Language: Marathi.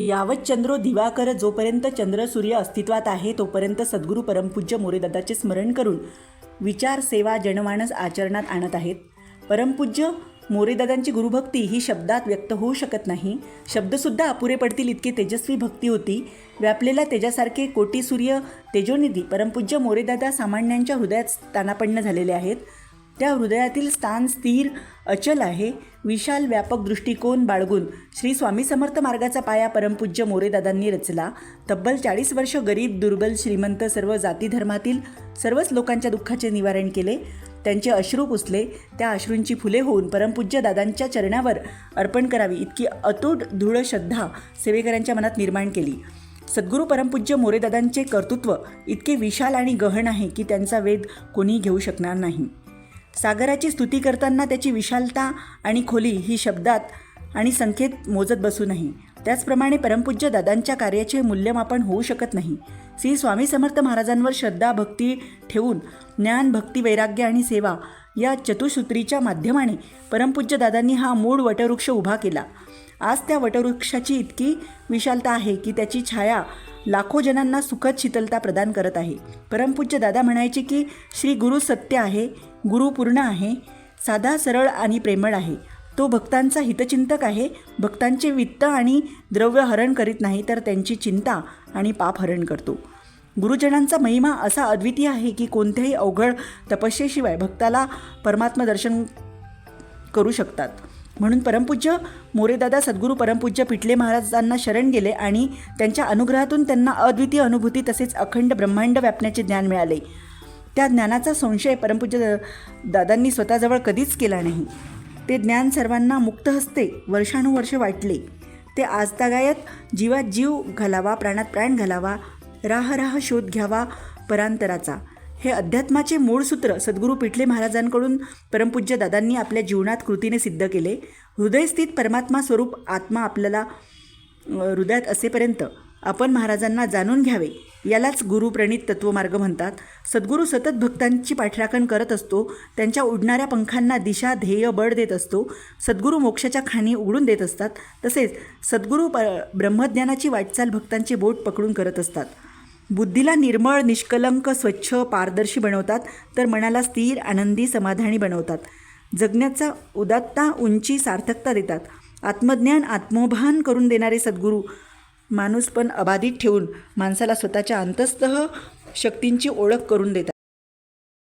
यावत चंद्रो दिवाकर जोपर्यंत चंद्र सूर्य अस्तित्वात आहे तोपर्यंत सद्गुरू परमपूज्य मोरेदादाचे स्मरण करून विचार सेवा जनमानस आचरणात आणत आहेत. परमपूज्य मोरेदादांची गुरुभक्ती ही शब्दात व्यक्त होऊ शकत नाही. शब्दसुद्धा अपुरे पडतील इतकी तेजस्वी भक्ती होती. व्यापलेल्या तेजासारखे कोटी सूर्य तेजोनिधी परमपूज्य मोरेदादा सामान्यांच्या हृदयात स्थानापन्न झालेले आहेत. त्या हृदयातील स्थान स्थिर अचल आहे. विशाल व्यापक दृष्टिकोन बाळगून श्री स्वामी समर्थ मार्गाचा पाया परमपूज्य मोरेदादांनी रचला. तब्बल चाळीस वर्ष गरीब दुर्बल श्रीमंत सर्व जाती धर्मातील सर्वच लोकांच्या दुःखाचे निवारण केले. त्यांचे अश्रू पुसले. त्या अश्रूंची फुले होऊन परमपूज्य दादांच्या चरणावर अर्पण करावी इतकी अतूट दृढ श्रद्धा सेवेकरांच्या मनात निर्माण केली. सद्गुरू परमपूज्य मोरेदादांचे कर्तृत्व इतके विशाल आणि गहन आहे की त्यांचा वेध कोणीही घेऊ शकणार नाही. सागराची स्तुती करताना त्याची विशालता आणि खोली ही शब्दात आणि संख्येत मोजत बसू नाही त्याचप्रमाणे परमपूज्य दादांच्या कार्याचे मूल्यमापन होऊ शकत नाही. श्री स्वामी समर्थ महाराजांवर श्रद्धा भक्ती ठेवून ज्ञान भक्ती वैराग्य आणि सेवा या चतुसूत्रीच्या माध्यमाने परमपूज्य दादांनी हा मूळ वटवृक्ष उभा केला. आज त्या वटवृक्षाची इतकी विशालता आहे की त्याची छाया लाखो जणांना सुखद शीतलता प्रदान करत आहे. परमपूज्य दादा म्हणायचे की श्री गुरु सत्य आहे गुरु पूर्ण आहे साधा सरळ आणि प्रेमळ आहे. तो भक्तांचा हितचिंतक आहे भक्तांचे वित्त आणि द्रव्य हरण करीत नाही तर त्यांची चिंता आणि पाप हरण करतो. गुरुजनांचा महिमा असा अद्वितीय आहे की कोणत्याही अवघड तपस्येशिवाय भक्ताला परमात्मा दर्शन करू शकतात. म्हणून परमपूज्य मोरेदादा सद्गुरू परमपूज्य पिटले महाराजांना शरण गेले आणि त्यांच्या अनुग्रहातून त्यांना अद्वितीय अनुभूती तसेच अखंड ब्रह्मांड व्यापण्याचे ज्ञान मिळाले. त्या ज्ञानाचा संशय परमपूज्य दा- दादांनी स्वतःजवळ कधीच केला नाही. ते ज्ञान सर्वांना मुक्त हस्ते वर्षानुवर्ष वाटले. ते आजतागायत जीवात जीव घालावा प्राणात प्राण घालावा राह राह शोध घ्यावा परांतराचा. हे अध्यात्माचे मूळ सूत्र सद्गुरू पिठले महाराजांकडून परमपूज्य दादांनी आपल्या जीवनात कृतीने सिद्ध केले. हृदयस्थित परमात्मा स्वरूप आत्मा आपल्याला हृदयात असेपर्यंत आपण महाराजांना जाणून घ्यावे. यालाच गुरुप्रणित तत्वमार्ग म्हणतात. सद्गुरू सतत भक्तांची पाठराखण करत असतो त्यांच्या उडणाऱ्या पंखांना दिशा ध्येय बळ देत असतो सद्गुरू मोक्षाच्या खाणी उघडून देत असतात तसेच सद्गुरू प ब्रह्मज्ञानाची वाटचाल भक्तांचे बोट पकडून करत असतात. बुद्धीला निर्मळ निष्कलंक स्वच्छ पारदर्शी बनवतात तर मनाला स्थिर आनंदी समाधानी बनवतात. जगण्याचा उदात्ता उंची सार्थकता देतात. आत्मज्ञान आत्मभान करून देणारे सद्गुरू माणूस पण अबाधित ठेवून माणसाला स्वतःच्या अंतस्तः शक्तींची ओळख करून देतात.